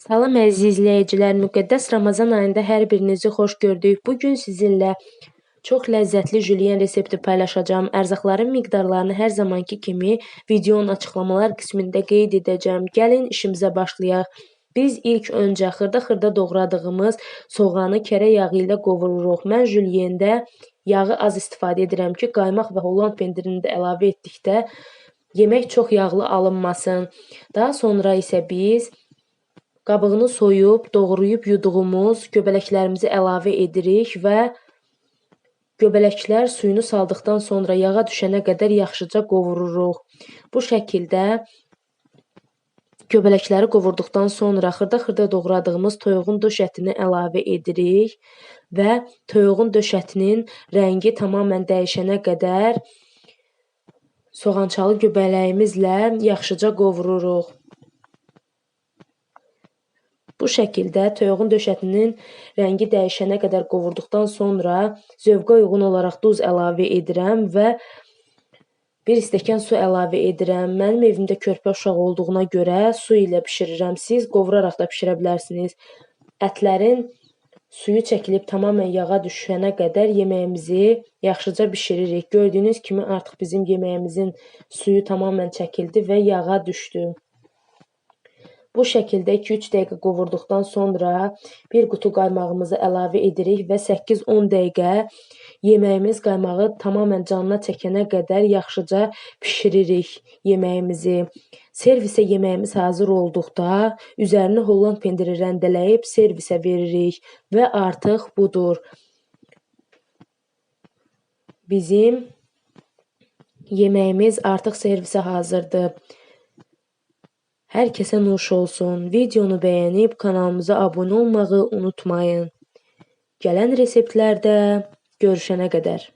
Salam əziz izləyicilər, müqəddəs Ramazan ayında hər birinizi xoş gördük. Bu gün sizinlə çox ləzzətli jülyen resepti paylaşacağam. Ərzaqların miqdarlarını hər zamanki kimi videonun açıqlamalar qismində qeyd edəcəm. Gəlin işimizə başlayaq. Biz ilk öncə xırda-xırda doğradığımız soğanı kərə yağı ilə qovururuq. Mən jülyenda yağı az istifadə edirəm ki, qaymaq və holland pendirini də əlavə etdikdə yemək çox yağlı alınmasın. Daha sonra isə biz Qabığını soyub, doğrayıb yuduğumuz göbələklərimizi əlavə edirik və göbələklər suyunu saldıqdan sonra yağa düşənə qədər yaxşıca qovururuq. Bu şəkildə göbələkləri qovurduqdan sonra xırda-xırda doğradığımız toyuğun döş ətini əlavə edirik və toyuğun döş ətinin rəngi tamamilə dəyişənə qədər soğançalı göbələyimizlə yaxşıca qovururuq. Bu şəkildə toyuğun döş ətinin rəngi dəyişənə qədər qovurduqdan sonra zövqə uyğun olaraq duz əlavə edirəm və 1 stəkan su əlavə edirəm. Mənim evimdə körpə uşaq olduğuna görə su ilə bişirirəm. Siz qovuraraq da bişirə bilərsiniz. Ətlərin suyu çəkilib tamamilə yağa düşənə qədər yeməyimizi yaxşıca bişiririk. Gördüyünüz kimi artıq bizim yeməyimizin suyu tamamilə çəkildi və yağa düşdü. Bu şəkildə 2-3 dəqiqə qovurduqdan sonra bir qutu qaymağımızı əlavə edirik və 8-10 dəqiqə yeməyimiz qaymağı tamamilə canına çəkənə qədər yaxşıca bişiririk yeməyimizi. Servisə yeməyimiz hazır olduqda üzərinə holland pendiri rəndələyib servisə veririk və artıq budur. Bizim yeməyimiz artıq servisə hazırdır. Hər kəsə nuş olsun. Videonu bəyənib kanalımıza abunə olmağı unutmayın. Gələn reseptlərdə görüşənə qədər.